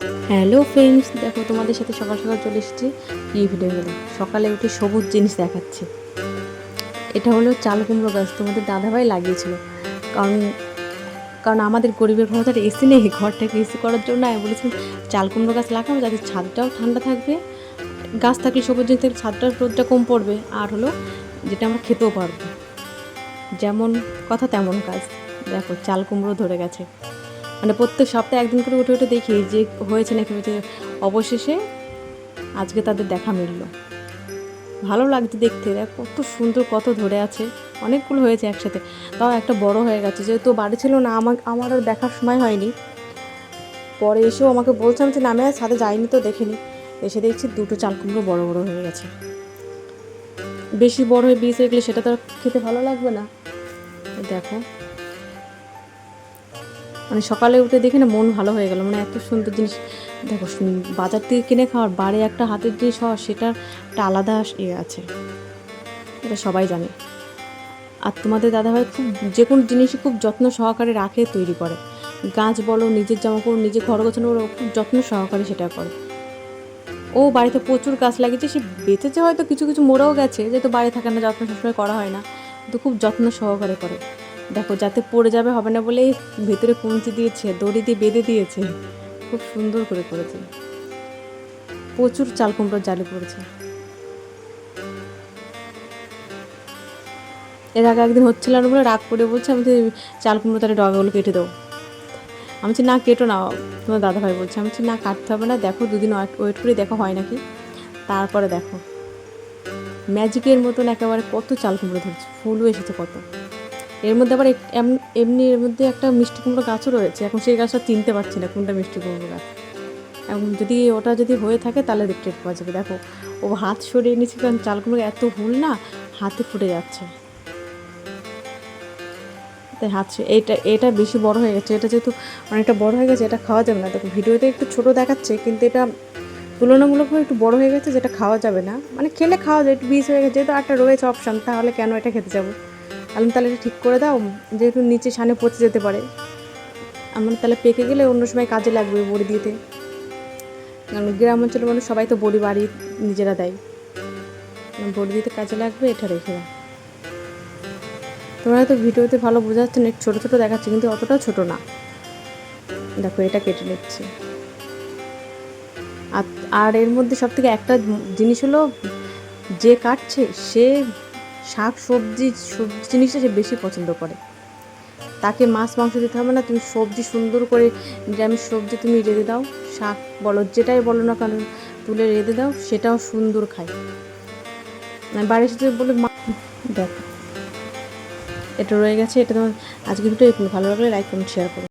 Hello friends দেখো তোমাদের সাথে সকাল সকাল চলে এসেছি কি ভিডিও গেলে সকালে উঠে সবুজ জিনিস দেখাচ্ছে। এটা হলো চাল কুমড়ো গাছ, তোমাদের দাদাভাই লাগিয়েছিল। কারণ কারণ আমাদের গরিবের ঘর তো এসি নেই, ঘরটাকে এসি করার জন্য আমি বলেছিলাম, চাল কুমড়ো গাছ লাগাবো যাতে ছাদটাও ঠান্ডা থাকবে। গাছ থাকলে সবুজ জিনিস থাকলে ছাদটার রোদটা কম পড়বে। আর হলো, যেটা আমরা খেতেও পারব। যেমন, কথা তেমন কাজ। দেখো, চাল কুমড়ো ধরে গেছে। মানে প্রত্যেক সপ্তাহে একদিন করে উঠে উঠে দেখি যে হয়েছে নাকি হয়েছে। অবশেষে আজকে তাদের দেখা মিলল। ভালো লাগছে দেখতে, দেখ কত সুন্দর, কত ধরে আছে। অনেকগুলো হয়েছে একসাথে। তাও একটা বড় হয়ে গেছে, যেহেতু বাড়ি ছিল না, আমার আমার আর দেখার সময় হয়নি। পরে এসেও আমাকে বলছে আমি যে নামে সাথে যাইনি তো, দেখিনি। এসে দেখছি দুটো চাল কুমড়ো বড় বড় হয়ে গেছে। বেশি বড় হয়ে বীজ হয়ে গেলে সেটা তো খেতে ভালো লাগবে না। দেখো মানে সকালে উঠে দেখে না মন ভালো হয়ে গেল। মানে এত সুন্দর জিনিস। দেখো বাজার থেকে কিনে খাওয়ার বাড়ি একটা হাতের জিনিস হওয়া, সেটার একটা আলাদা ইয়ে আছে। এটা সবাই জানে। আর তোমাদের দাদাভাই খুব, যে কোনো জিনিসই খুব যত্ন সহকারে রাখে, তৈরি করে। গাছ বলো, নিজের জামা কাপড় নিজের ঘর গোছানো বলো খুব যত্ন সহকারে সেটা করে। ও বাড়িতে প্রচুর গাছ লাগিয়েছে, সে বেঁচেছে হয়তো, কিছু কিছু মরেও গেছে। যেহেতু বাড়ি থাকে না, যত্ন সবসময় করা হয় না। কিন্তু খুব যত্ন সহকারে করে। দেখো, যাতে পড়ে যাবে, হবে না বলেই ভেতরে কুঞ্চি দিয়েছে, দড়ি দিয়ে বেঁধে দিয়েছে। খুব সুন্দর করে করেছে। প্রচুর চাল কুমড়োর জালি পড়েছে। এর আগে একদিন হচ্ছিল না বলে রাগ করে বলছে, আমি চাল কুমড়ো তাহলে ডগাগুলো কেটে দেবো আমি বলছি, না, কেটো না। তোমার দাদাভাই বলছে, আমি বলছি, না, কাটতে হবে না, দেখো, দুদিন ওয়েট করে দেখো হয় নাকি? তারপরে দেখো, ম্যাজিকের মতন একেবারে কত চাল কুমড়ো ধরছে, ফুলও এসেছে কত। এর মধ্যে আবার এম- এমনি এর মধ্যে একটা মিষ্টি কুমড়ো গাছও রয়েছে। এখন সেই গাছটা চিনতে পারছি না কোনটা মিষ্টি কুমড়ো গাছ। এখন যদি ওটা যদি হয়ে থাকে তাহলে দেখতে পাওয়া যাবে। দেখো, ও হাত সরিয়ে নিয়েছে কারণ চাল কুমড়ো এত হুল না, হাতে ফুটে যাচ্ছে। তাই হাত এইটা এটা বেশি বড় হয়ে গেছে। এটা যেহেতু অনেকটা বড় হয়ে গেছে, এটা খাওয়া যাবে না। দেখো, ভিডিওতে একটু ছোট দেখাচ্ছে, কিন্তু এটা তুলনামূলকভাবে একটু বড় হয়ে গেছে, যেটা খাওয়া যাবে না। মানে খেলে খাওয়া যায়, একটু বিষ হয়ে গেছে, যেহেতু একটা রয়েছে অপশান তাহলে কেন এটা খেতে যাব? আমি তাহলে ঠিক করে দাও, যেহেতু নিচে সানে পচে যেতে পারে। আমার তাহলে পেকে গেলে অন্য সময় কাজে লাগবে বড়ি দিতে। কারণ গ্রাম অঞ্চলের মানুষ সবাই তো বড়ি বাড়ি নিজেরা দেয়। বড়ি দিতে কাজে লাগবে, এটা রেখে দাও। তোমরা হয়তো ভিডিওতে ভালো বোঝা যাচ্ছে না ছোটো ছোটো দেখাচ্ছে, কিন্তু অতটাও ছোটো না। দেখো, এটা কেটে নিচ্ছে। আর এর মধ্যে সব থেকে একটা জিনিস হলো, যে কাটছে, সে শাক, সবজি সবজি জিনিসটা সে বেশি পছন্দ করে। তাকে মাছ, মাংস দিতে হবে না, তুমি সবজি সুন্দর করে নিরামিষ সবজি তুমি রেঁধে দাও, শাক বলো, যেটাই বলো না কেন, তুলে রেঁধে দাও, সেটাও সুন্দর খায়। মানে বাড়ি এসে বলে, মা দেখো, এটা রয়ে গেছে, এটা তোমার আজকে ভিডিও ভালো লাগলে লাইক কমেন্ট শেয়ার করো।